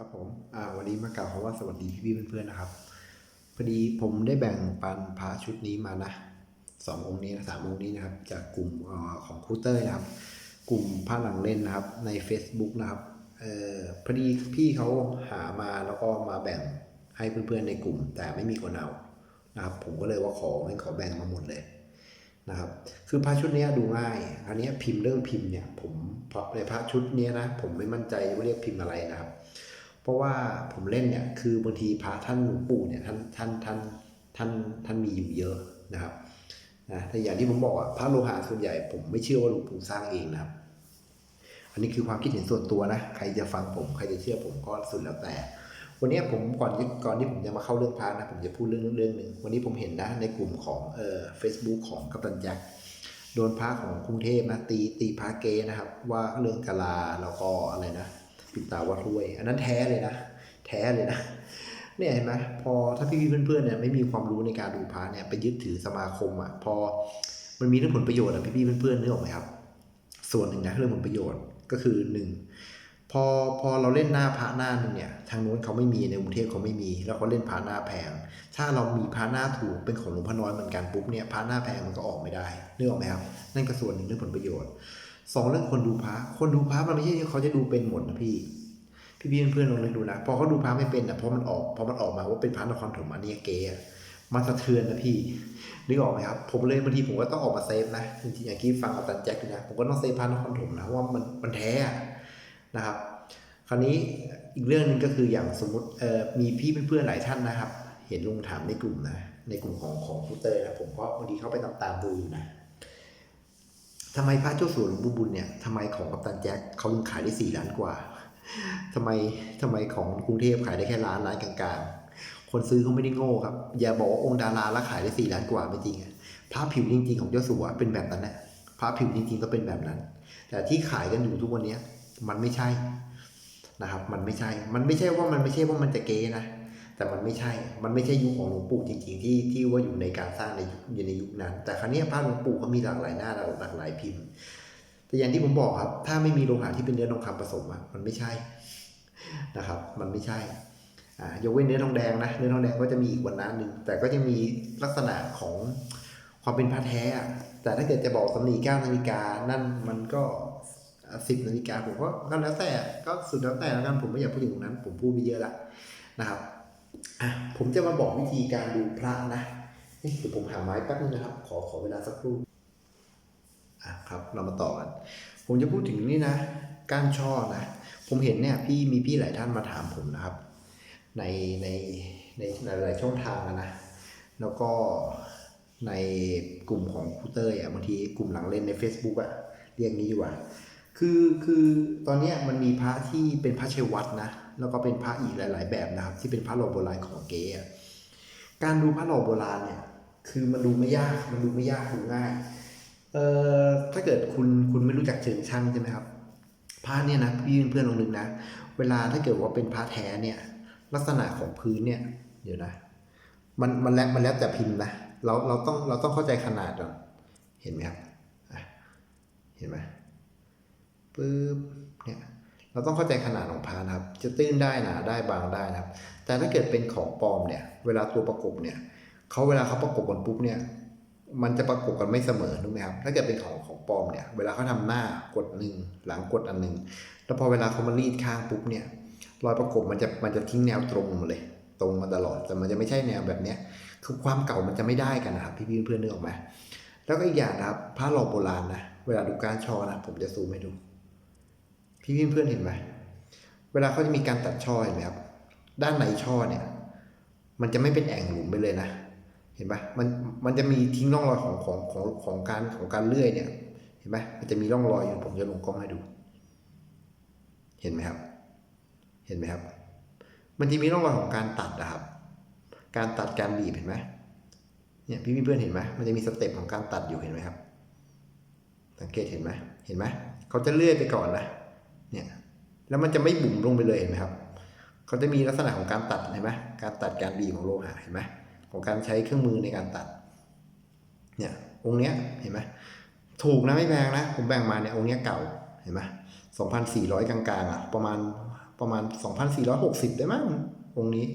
ครับผมอ่าวันนี้มากล่าวคำว่าสวัสดีพี่ๆเพื่อนๆนะครับพอดีผมได้แบ่งปันพระชุดนี้มานะสององค์นี้นะสามองค์นี้นะครับ จากกลุ่มอของครูเต้ยนะครับ กลุ่มพระหลังเล่นนะครับ ใน Facebook นะครับเอ่อพอดีพี่เขาหามาแล้วก็มาแบ่งให้เพื่อนๆในกลุ่ม แต่ไม่มีคนเอานะครับ ผมก็เลยว่าขอให้ขอแบ่งมาหมดเลยนะครับ คือพระชุดนี้ดูง่าย อันนี้พิมพ์เรื่องพิมพ์เนี่ย ผมเพราะในพระชุดนี้นะ ผมไม่มั่นใจว่าเรียกพิมพ์อะไรนะครับ ราะว่าผมเล่นเนี่ยคือบางทีพระท่านหลวงปู่เนี่ยท่านท่านท่านท่านท่านมีอยู่เยอะนะครับนะแต่อย่างที่ผมบอกอะพระโลหะส่วนใหญ่ผมไม่เชื่อว่าหลวงปู่สร้างเองนะครับ อันนี้คือความคิดเห็นส่วนตัวนะใครจะฟังผมใครจะเชื่อผมก็สุดแล้วแต่ วันนี้ผมก่อนก่อนที่ผมจะมาเข้าเรื่องพระนะผมจะพูดเรื่องเรื่องหนึ่งวันนี้ผมเห็นนะ ในกลุ่มของเอ่อเฟซบุ๊กของกัปตันแจ็คโดนพระของกรุงเทพนะตีตีพระเกนะครับ ว่าเรื่องกะลาแล้วก็อะไรนะ ปิดตาวัดห้วย อันนั้นแท้เลยนะ แท้เลยนะเนี่ยเห็นไหมพอถ้าพี่ๆเพื่อนๆเนี่ยไม่มีความรู้ในการดูพระเนี่ยไปยึดถือสมาคมอะพอมันมีเรื่องผลประโยชน์อะพี่ๆเพื่อนๆนึกออกไหมครับ ส่วนหนึ่งนะเรื่องผลประโยชน์ก็คือหนึ่งพอพอเราเล่นหน้าพระหน้านึงเนี่ยทางโน้นเขาไม่มีในกรุงเทพเขาไม่มี แล้วเขาเล่นพระหน้าแพง ถ้าเรามีพระหน้าถูกเป็นของหลวงพ่อน้อยเหมือนกันปุ๊บเนี่ยพระหน้าแพงมันก็ออกไม่ได้นึกออกไหมครับนั่นก็ส่วนหนึ่งเรื่องผลประโยชน์ สองเรื่องคนดูพระคนดูพระมันไม่ใช่เขาจะดูเป็นหมดนะพี่ พี่พี่เพื่อนๆลองนึกดูนะพอเขาดูพระไม่เป็นอะเพราะมันออกพอมันออกมาว่าเป็นพระนครถมอันนี้เก๋อะมันสะเทือนนะพี่นึกออกไหมครับผมเลยบางทีผมก็ต้องออกมาเซฟนะจริงๆอย่างที่ฟังกับตันแจ็คนะผมก็ต้องเซฟพระนครถมนะว่ามันมันแท้นะครับ คราวนี้อีกเรื่องหนึ่งก็คืออย่างสมมติเอ่อมีพี่เพื่อนๆหลายท่านนะครับ เห็นลุงถามในกลุ่มนะในกลุ่มของของครูเตอร์นะผมก็บางทีเข้าไปตามตามดูอยู่นะ ทำไมพระเจ้าสัวหลวงปู่บุญเนี่ยทำไมของกัปตันแจ็คเขาถึงขายได้สี่ล้านกว่าทำไมทำไมของกรุงเทพขายได้แค่ล้านล้านกลางๆ คนซื้อเขาไม่ได้โง่ครับ อย่าบอกว่าองค์ดาราแล้วขายได้สี่ล้านกว่าไม่จริงพระผิวจริงๆของเจ้าสัวเป็นแบบนั้นแหละพระผิวจริงๆก็เป็นแบบนั้น แต่ที่ขายกันอยู่ทุกวันเนี้ยมันไม่ใช่นะครับ มันไม่ใช่ มันไม่ใช่ว่ามันไม่ใช่ว่ามันจะเก๊นะ แต่มันไม่ใช่ มันไม่ใช่ยุคของหลวงปู่จริงๆ ที่ที่ว่าอยู่ในการสร้างในยุคในยุคนั้น แต่ครั้งนี้พระหลวงปู่เขามีหลากหลายหน้าหลากหลายพิมพ์ แต่อย่างที่ผมบอกครับ ถ้าไม่มีโลหะที่เป็นเนื้อทองคำผสมอะมันไม่ใช่นะครับ มันไม่ใช่อ่ายกเว้นเนื้อทองแดงนะเนื้อทองแดงก็จะมีอีกวันนั้นหนึ่งแต่ก็จะมีลักษณะของความเป็นพระแท้อะแต่ถ้าเกิดจะบอกสำนีเก้านาฬิกานั่นมันก็สิบนาฬิกาผมก็ก็แล้วแต่ก็สุดแล้วแต่แล้วกันผมไม่อยากพูดถึงตรงนั้น ผมพูดไปเยอะละนะครับ อะผมจะมาบอกวิธีการดูพระนะเอ๊ะเดี๋ยวผมหาไม้แป๊บนึงนะครับ ขอขอเวลาสักครู่อะครับ เรามาต่อกันผมจะพูดถึงนี่นะ ก้านช่อนะ ผมเห็นเนี่ยพี่มีพี่หลายท่านมาถามผมนะครับ ในในในในหลายๆช่องทางนะ แล้วก็ในกลุ่มของคูเตอร์อะบางทีกลุ่มหลังเล่นใน Facebook อะเรียกงี้ดีกว่า คือคือตอนนี้มันมีพระที่เป็นพระเชวัดนะแล้วก็เป็นพระอีกหลาย ๆ แบบนะครับ ที่เป็นพระหล่อโบราณของเก๋อการดูพระหล่อโบราณเนี่ยคือมันดูไม่ยากมันดูไม่ยากดูง่ายเอ่อถ้าเกิดคุณคุณไม่รู้จักเชิงช่างใช่ไหมครับพระเนี่ยนะพี่เพื่อนๆลองนึกนะ เวลาถ้าเกิดว่าเป็นพระแท้เนี่ยลักษณะของพื้นเนี่ยเดี๋ยวนะมันมันแล้วมันแล้วแต่พิมพ์นะเราเราต้องเราต้องเข้าใจขนาดก่อนเห็นไหมครับเห็นไหม ปึ๊บเนี่ยเราต้องเข้าใจขนาดของพระนะครับ จะตื้นได้หนาได้บางได้นะครับ แต่ถ้าเกิดเป็นของปลอมเนี่ย เวลาตัวประกบเนี่ยเขาเวลาเขาประกบกันปุ๊บเนี่ย มันจะประกบกันไม่เสมอถูกไหมครับ ถ้าเกิดเป็นของของปลอมเนี่ย เวลาเขาทำหน้ากดหนึ่งหลังกดอันหนึ่งแล้วพอเวลาเขามารีดข้างปุ๊บเนี่ย รอยประกบมันจะมันจะทิ้งแนวตรงมาเลย ตรงมาตลอด แต่มันจะไม่ใช่แนวแบบเนี้ย คือความเก่ามันจะไม่ได้กันนะครับ พี่ๆเพื่อนๆนึกออกไหมแล้วก็อีกอย่างนะครับพระหล่อโบราณนะ เวลาดูการชอนะ ผมจะซูมให้ดู พี่ๆเพื่อนเห็นไหมเวลาเขาจะมีการตัดช่อเห็นไหมครับด้านในช่อเนี่ย มันจะไม่เป็นแอ่งหลุมไปเลยนะ เห็นปะมันมันจะมีทิ้งร่องรอยของของของของการของการเลื่อยเนี่ย เห็นไหมมันจะมีร่องรอยอยู่ผมจะลงกล้องให้ดู เห็นไหมครับ เห็นไหมครับ มันจะมีร่องรอยของการตัดนะครับ การตัดการบีบเห็นไหมเนี่ยพี่เพื่อนเห็นไหมมันจะมีสเต็ปของการตัดอยู่เห็นไหมครับ สังเกตเห็นไหมเห็นไหมเขาจะเลื่อยไปก่อนนะ เนี่ยแล้วมันจะไม่บุ๋มลงไปเลยเห็นไหมครับเขาจะมีลักษณะของการตัดเห็นไหมการตัดการบีบของโลหะเห็นไหมของการใช้เครื่องมือในการตัด เนี่ยองค์เนี้ยเห็นไหมถูกนะไม่แพงนะ ผมแบ่งมาเนี่ยองค์เนี้ยเก่าเห็นไหมสองพันสี่ร้อยกลางๆอะประมาณประมาณ2,460ได้มั้งองค์นี้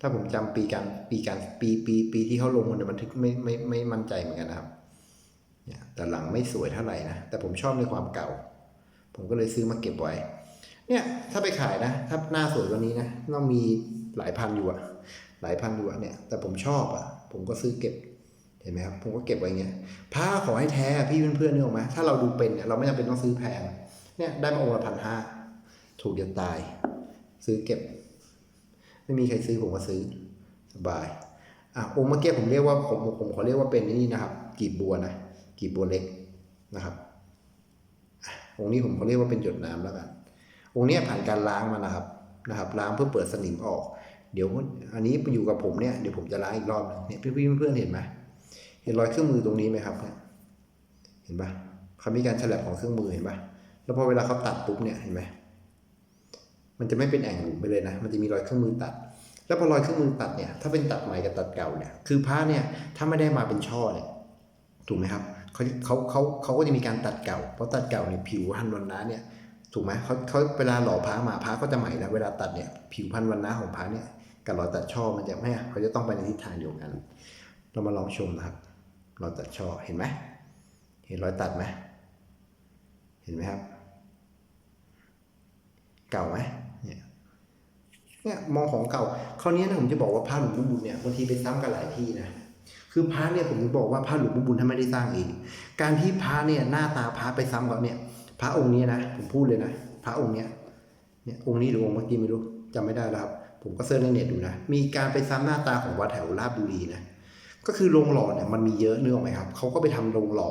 ถ้าผมจำปีการปีการปีปีปีที่เขาลงมันยบันทึกไม่ไม่ไม่มั่นใจเหมือนกันนะครับเนี่ยแต่หลังไม่สวยเท่าไหร่นะแต่ผมชอบในความเก่า ผมก็เลยซื้อมาเก็บไว้ เนี่ยถ้าไปขายนะ ถ้าหน้าสวยกว่านี้นะต้องมีหลายพันอยู่อะหลายพันอยู่อะเนี่ย แต่ผมชอบอะผมก็ซื้อเก็บเห็นไหมครับผมก็เก็บไว้เงี้ยผ้าขอให้แท้พี่เพื่อนๆนึกออกไหมถ้าเราดูเป็นเนี่ยเราไม่จำเป็นต้องซื้อแพงเนี่ยได้มาองค์ละพันห้าถูกเดียวตาย ซื้อเก็บ ไม่มีใครซื้อผมก็ซื้อสบายอะองค์เมื่อกี้ผมเรียกว่าผมผมขอเรียกว่าเป็นนี่นะครับกีบบัวนะกีบบัวเล็กนะครับ องค์นี้ผมเขอเรียกว่าเป็นหยดน้ำแล้วกัน องค์นี้ผ่านการล้างมานะครับนะครับ ล้างเพื่อเปิดสนิมออก เดี๋ยวอันนี้อยู่กับผมเนี่ยเดี๋ยวผมจะล้างอีกรอบเนี่ยพี่ๆเพื่อนเห็นไหมเห็นรอยเครื่องมือตรงนี้ไหมครับเนี่ยเห็นปะเขามีการฉลับของเครื่องมือเห็นปะแล้วพอเวลาเขาตัดปุ๊บเนี่ยเห็นไหมมันจะไม่เป็นแอ่งหลุมไปเลยนะ มันจะมีรอยเครื่องมือตัด แล้วพอรอยเครื่องมือตัดเนี่ย ถ้าเป็นตัดใหม่กับตัดเก่าเนี่ย คือผ้าเนี่ย ถ้าไม่ได้มาเป็นช่อเนี่ย ถูกไหมครับ เขาเขาเขาเขาก็จะมีการตัดเก่า เพราะตัดเก่าเนี่ยผิวพันวันนะเนี่ยถูกไหมเขาเขาเวลาหล่อผ้ามาผ้าก็จะใหม่แล้วเวลาตัดเนี่ยผิวพันวันนะของผ้าเนี่ยกับรอยตัดช่อมันจะไม่เขาจะต้องไปในทิศทางเดียวกัน เรามาลองชมนะครับรอยตัดช่อเห็นไหมเห็นรอยตัดไหมเห็นไหมครับ เก่าไหมเนี่ยเนี่ยมองของเก่าคราวนี้นะผมจะบอกว่าพระหลวงปู่บุญเนี่ยบางทีไปซ้ำกันหลายที่นะ คือพระเนี่ยผมจะบอกว่าพระหลวงปู่บุญท่านไม่ได้สร้างเอง การที่พระเนี่ยหน้าตาพระไปซ้ำกับเนี่ยพระองค์นี้นะผมพูดเลยนะพระองค์เนี้ยเนี่ยองค์นี้หรือองค์เมื่อกี้ไม่รู้จำไม่ได้แล้วครับ ผมก็เสิร์ชในเน็ตดูนะ มีการไปซ้ำหน้าตาของวัดแถวราชบุรีนะก็คือโรงหล่อเนี่ยมันมีเยอะเนึกออกไหมครับเขาก็ไปทำโรงหล่อ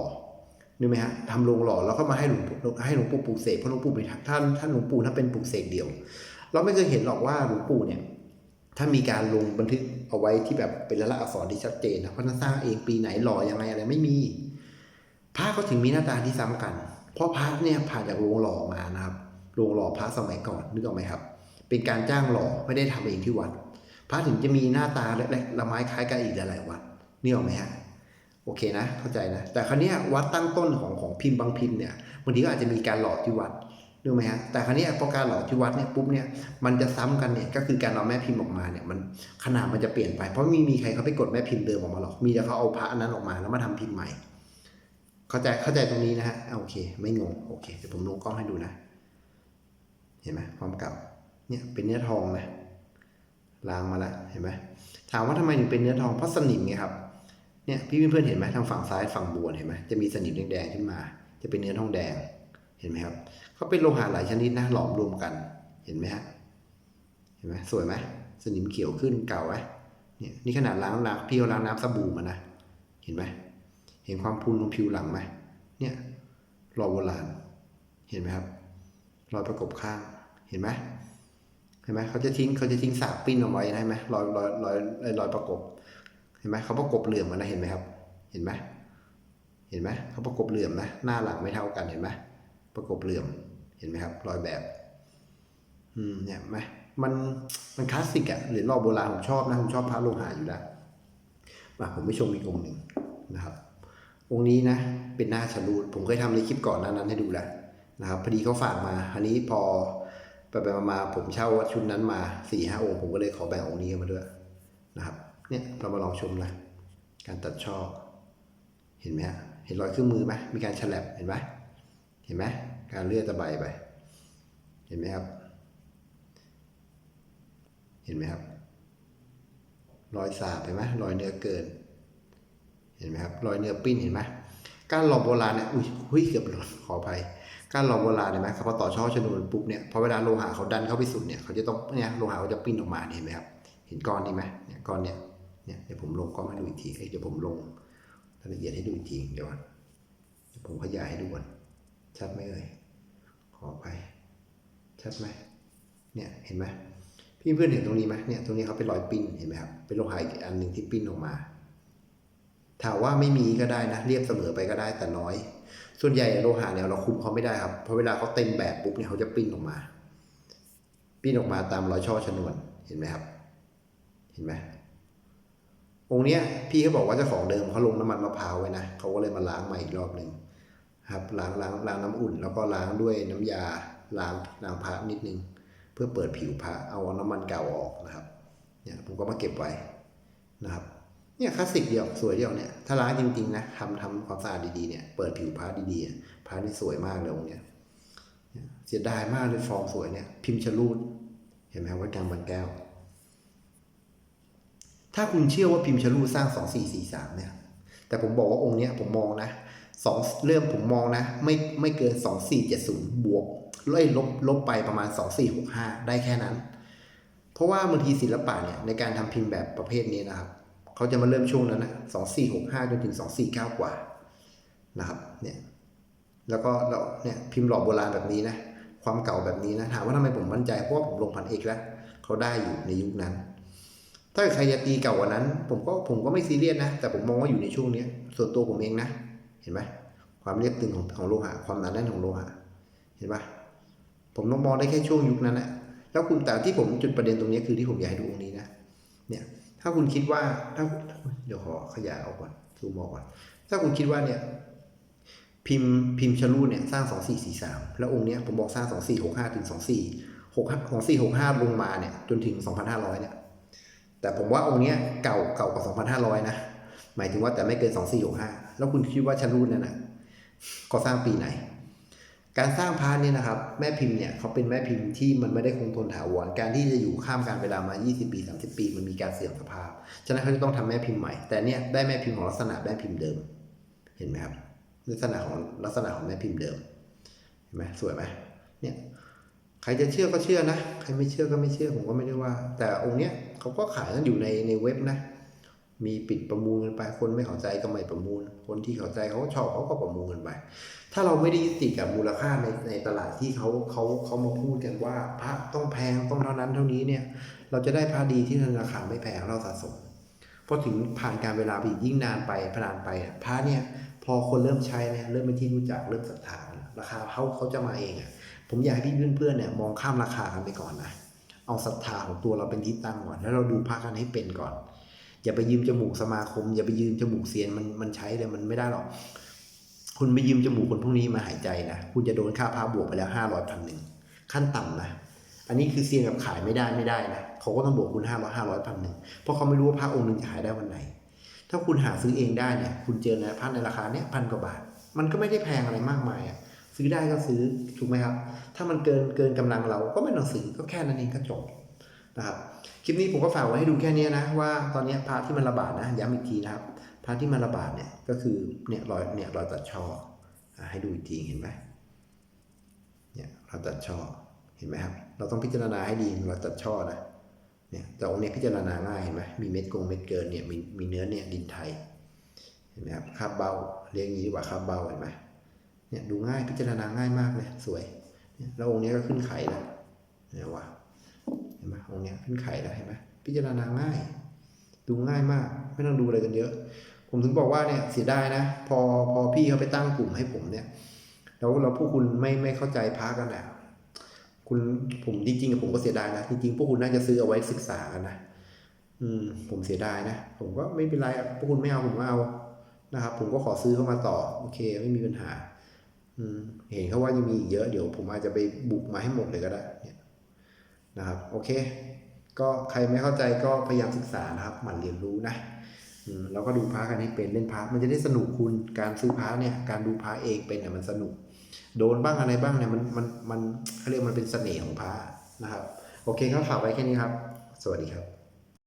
นึกไหมฮะทำโรงหล่อแล้วก็มาให้หลวงปู่ให้หลวงปู่ปลูกเสกเพราะหลวงปู่เป็นท่านท่านหลวงปู่ท่านเป็นปลูกเสกเดียว เราไม่เคยเห็นหรอกว่าหลวงปู่เนี่ย ถ้ามีการลงบันทึกเอาไว้ที่แบบเป็นละอักษรที่ชัดเจนนะเพราะท่านสร้างเองปีไหนหล่อยังไงอะไรไม่มีพระก็ถึงมีหน้าตาที่ซ้ำกัน เพราะพระเนี่ยผ่านจากโรงหล่อมานะครับโรงหล่อพระสมัยก่อนนึกออกไหมครับ เป็นการจ้างหล่อไม่ได้ทำเองที่วัด พระถึงจะมีหน้าตาเล็กๆละไม้คล้ายกันอีกหลายๆวัดนี่ออกไหมฮะโอเคนะ เข้าใจนะ แต่ครั้นี้ยวัดตั้งต้นของของพิมพ์บางพิมพ์เนี่ยบางทีก็อาจจะมีการหล่อที่วัด นึกไหมฮะแต่ครั้นี้ยพอการหล่อที่วัดเนี่ยปุ๊บเนี่ยมันจะซ้ำกันเนี่ยก็คือการเอาแม่พิมพ์ออกมาเนี่ยมันขนาดมันจะเปลี่ยนไป เพราะมีมีใครเขาไปกดแม่พิมพ์เดิมออกมาหรอกมีแต่เขาเอาพระอันนั้นออกมาแล้วมาทำพิมพ์ใหม่ เข้าใจเข้าใจตรงนี้นะฮะโอเค ไม่งงโอเคเดี๋ยวผมลงกล้องให้ดูนะ เห็นไหมความเก่าเนี่ยเป็นเนื้อทองนะล้างมาแล้วเห็นไหมถามว่าทำไมถึงเป็นเนื้อทองเพราะสนิมไงครับเนี่ยพี่เพื่อนๆเห็นไหมทางฝั่งซ้ายฝั่งบนเห็นไหมจะมีสนิมแดงๆขึ้นมา จะเป็นเนื้อทองแดง เห็นไหมครับเขาเป็นโลหะหลายชนิดนะหลอมรวมกัน เห็นไหมฮะ เห็นไหมสวยไหมสนิมเขียวขึ้นเก่าไหมเนี่ยนี่ขนาดล้างล้างพี่เอาล้างน้ำสบู่มานะ เห็นไหมเห็นความพูนของผิวหลังไหมเนี่ยรอยโบราณ เห็นไหมครับ รอยประกบข้าง เห็นไหมเห็นไหมเขาจะทิ้งเขาจะทิ้งสากปิ้นเอาไว้นะเห็นไหมรอยรอยรอยรอยรอยประกบ เห็นไหมเขาประกบเหลื่อมกันนะเห็นไหมครับ เห็นไหมเห็นไหมเขาประกบเหลื่อมนะ หน้าหลังไม่เท่ากันเห็นไหม ประกบเหลื่อมเห็นไหมครับ รอยแบบ อืมเนี่ยไหมมันมันคลาสสิกอะเหรียญรอบโบราณผมชอบนะผมชอบพระโลหะอยู่แล้วมาผมไปชมอีกองค์หนึ่งนะครับ องค์นี้นะ เป็นหน้าฉลูดผมเคยทำในคลิปก่อนหนานั้นให้ดูแล้วนะครับพอดีเขาฝากมา อันนี้พอไปไปมาผมเช่าชุดนั้นมาสี่ห้าองค์ผมก็เลยขอแบ่งองค์นี้มาด้วยนะครับ เนี่ยเรามาลองชมนะการตัดช่อเห็นไหมฮะเห็นรอยเครื่องมือไหมมีการฉลับเห็นไหม เห็นไหมการเลื่อยตะไบไป เห็นไหมครับ เห็นไหมครับ รอยสาบเห็นไหมรอยเนื้อเกิน เห็นไหมครับ รอยเนื้อปิ้นเห็นไหมการหลอมโบราณเนี่ย อุ้ยหุ้ยเกือบหล่นขออภัยการหลอมโบราณเห็นไหมครับพอต่อช่อชนวนปุ๊บเนี่ย พอเวลาโลหะเขาดันเข้าไปสุดเนี่ย เขาจะต้องเนี่ยโลหะเขาจะปิ้นออกมาเห็นไหมครับ เห็นก้อนนี้ไหมเนี่ยก้อนเนี่ย เนี่ยเดี๋ยวผมลงก้องให้ดูอีกทีเดี๋ยวผมลงรายละเอียดให้ดูอีกทีเดี๋ยวก่อนเดี๋ยวผมขยายให้ดูก่อน ชัดไหมเอ่ย ขอไปชัดไหมเนี่ยเห็นไหมพี่เพื่อนเห็นตรงนี้ไหมเนี่ยตรงนี้เขาเป็นรอยปิ้นเห็นไหมครับเป็นโลหะอีกอันหนึ่งที่ปิ้นออกมา ถามว่าไม่มีก็ได้นะ เรียบเสมอไปก็ได้แต่น้อย ส่วนใหญ่โลหะเนี่ยเราคุมเขาไม่ได้ครับเพราะเวลาเขาเต็มแบบปุ๊บเนี่ยเขาจะปิ้นออกมา ปิ้นออกมาตามรอยช่อชนวนเห็นไหมครับ เห็นไหมองค์เนี้ยพี่เขาบอกว่าเจ้าของเดิมเขาลงน้ำมันมะพร้าวไว้นะเขาก็เลยมาล้างใหม่อีกรอบหนึ่ง ครับล้างล้างล้างน้ำอุ่น แล้วก็ล้างด้วยน้ำยาล้างล้างพระนิดนึง เพื่อเปิดผิวพระเอาน้ำมันเก่าออกนะครับเนี่ยผมก็มาเก็บไว้นะครับเนี่ยคลาสสิกเดียวสวยเดียวเนี่ยถ้าล้างจริงๆนะทำทำความสะอาดดีๆเนี่ยเปิดผิวพระดีๆพระนี่สวยมากเลยองค์เนี่ยเสียดายมากเลยฟอร์มสวยเนี่ยพิมพ์ชลูดเห็นไหมวัดกลางบันแก้ว ถ้าคุณเชื่อว่าพิมพ์ชลูดสร้างสองสี่สี่สามเนี่ยแต่ผมบอกว่าองค์เนี้ยผมมองนะ สองเริ่มผมมองนะ ไม่ไม่เกินสองสี่เจ็ดศูนย์บวกเลยลบลบไปประมาณสองสี่หกห้าได้แค่นั้น เพราะว่าบางทีศิลปะเนี่ย ในการทำพิมพ์แบบประเภทนี้นะครับ เขาจะมาเริ่มช่วงนั้นนะสองสี่หกห้าจนถึงสองสี่เก้ากว่านะครับเนี่ยแล้วก็เราเนี่ยพิมพ์หล่อโบราณแบบนี้นะ ความเก่าแบบนี้นะถามว่าทำไมผมมั่นใจเพราะผมลงพันเอกแล้วเขาได้อยู่ในยุคนั้น ถ้าใครจะตีเก่ากว่านั้น ผมก็ผมก็ไม่ซีเรียสนะ แต่ผมมองว่าอยู่ในช่วงเนี้ยส่วนตัวผมเองนะ เห็นไหมความเรียบตึงของของโลหะความหนาแน่นของโลหะเห็นปะผมต้องมองได้แค่ช่วงยุคนั้นแหละแล้วคุณแต่ที่ผมจุดประเด็นตรงนี้คือที่ผมอยากให้ดูตรงนี้นะเนี่ยถ้าคุณคิดว่าถ้าเดี๋ยวขอขยายออกก่อนซูมออกก่อน ถ้าคุณคิดว่าเนี่ยพิมพ์พิมพ์ชลูเนี่ยสร้างสองสี่สี่สามแล้วองค์เนี้ยผมบอกสร้างสองสี่หกห้าถึงสองสี่หกสองสี่หกห้าลงมาเนี่ยจนถึงสองพันห้าร้อยเนี่ยแต่ผมว่าองค์เนี้ยเก่าเก่ากว่าสองพันห้าร้อยนะหมายถึงว่าแต่ไม่เกินสองสี่หกห้า แล้วคุณคิดว่าชะลูดเนี่ยนะก็สร้างปีไหน การสร้างพานเนี่ยนะครับ แม่พิมพ์เนี่ยเขาเป็นแม่พิมพ์ที่มันไม่ได้คงทนถาวร การที่จะอยู่ข้ามการเวลามา 20 ปี 30 ปี มันมีการเสื่อมสภาพ ฉะนั้นเขาจะต้องทำแม่พิมพ์ใหม่ แต่เนี่ยได้แม่พิมพ์ของลักษณะแม่พิมพ์เดิม เห็นไหมครับ ลักษณะของลักษณะของแม่พิมพ์เดิม เห็นไหมสวยไหมเนี่ยใครจะเชื่อก็เชื่อนะ ใครไม่เชื่อก็ไม่เชื่อผมก็ไม่ได้ว่า แต่องค์เนี้ยเขาก็ขายกันอยู่ในในเว็บนะ มีปิดประมูลกันไป คนไม่เข้าใจก็ไม่ประมูล คนที่เข้าใจเขาชอบเขาก็ประมูลกันไป ถ้าเราไม่ได้ยึดติดกับมูลค่าในในตลาดที่เขาเขาเขามาพูดกันว่าพระต้องแพงต้องเท่านั้นเท่านี้เนี่ย เราจะได้พระดีที่ราคาไม่แพงเราสะสมพอถึงผ่านการเวลาไปยิ่งนานไปพนานไปพระเนี่ย พอคนเริ่มใช้เนี่ยเริ่มเป็นที่รู้จักเริ่มศรัทธาราคาเขาเขาจะมาเองอะ ผมอยากให้พี่เพื่อนๆเนี่ยมองข้ามราคากันไปก่อนนะเอาศรัทธาของตัวเราเป็นที่ตั้งก่อนแล้วเราดูพระกันให้เป็นก่อน อย่าไปยืมจมูกสมาคม อย่าไปยืมจมูกเซียนมันมันใช้เลยมันไม่ได้หรอก คุณไปยืมจมูกคนพวกนี้มาหายใจนะคุณจะโดนค่าพาบวกไปแล้วห้าร้อยพันหนึ่งขั้นต่ำนะอันนี้คือเซียนกับขายไม่ได้ไม่ได้นะเขาก็ต้องบวกคุณห้าร้อยห้าร้อยพันหนึ่งเพราะเขาไม่รู้ว่าพระองค์หนึ่งจะขายได้วันไหน ถ้าคุณหาซื้อเองได้เนี่ย คุณเจอนะพระในราคาเนี้ยพันกว่าบาท มันก็ไม่ได้แพงอะไรมากมายอะซื้อได้ก็ซื้อถูกไหมครับ ถ้ามันเกินเกินกำลังเราก็ไม่ต้องซื้อก็แค่นั้นเองก็จบ นะครับคลิปนี้ผมก็ฝากไว้ให้ดูแค่เนี้ยนะว่าตอนนี้พระที่มันระบาดนะย้ำอีกทีนะครับพระที่มันระบาดเนี่ยก็คือเนี่ยรอยเนี่ยรอยตัดช่อให้ดูอีกทีเห็นไหมเนี่ยรอยตัดช่อเห็นไหมครับ เราต้องพิจารณาให้ดีรอยตัดช่อนะเนี่ยแต่องค์เนี้ยพิจารณาง่ายเห็นไหมมีเม็ดกงเม็ดเกินเนี่ยมีมีเนื้อเนี่ยดินไทยเห็นไหมครับคาบเบาเรียกอย่างนี้ดีกว่าคาบเบาเห็นไหมเนี่ยดูง่ายพิจารณาง่ายมากเลยสวยแล้วองค์นี้ก็ขึ้นไข่แล้วเนี่ยวะเห็นไหมองค์เนี้ยขึ้นไข่แล้วเห็นไหมพิจารณาง่าย ดูง่ายมาก ไม่ต้องดูอะไรกันเยอะ ผมถึงบอกว่าเนี่ยเสียดายนะ พอพอพี่เขาไปตั้งกลุ่มให้ผมเนี่ย แล้วเราพวกคุณไม่ไม่เข้าใจพระกันอะคุณผมจริงๆผมก็เสียดายนะจริงๆพวกคุณน่าจะซื้อเอาไว้ศึกษากันนะอืม ผมเสียดายนะผมก็ไม่เป็นไรพวกคุณไม่เอาผมก็เอานะครับ ผมก็ขอซื้อเข้ามาต่อ โอเค ไม่มีปัญหา อืม เห็นเขาว่ายังมีอีกเยอะเดี๋ยวผมอาจจะไปบุกมาให้หมดเลยก็ได้เนี่ย นะครับ โอเค ก็ใครไม่เข้าใจก็พยายามศึกษานะครับหมั่นเรียนรู้นะอืมเราก็ดูพากันให้เป็นเล่นพามันจะได้สนุกคุณการซื้อพาเนี่ยการดูพาเองเป็นเนี่ยมันสนุก โดนบ้างอะไรบ้างเนี่ยมันมันมันเขาเรียกมันเป็นเสน่ห์ของพานะครับ โอเคครับฝากไว้แค่นี้ครับ สวัสดีครับ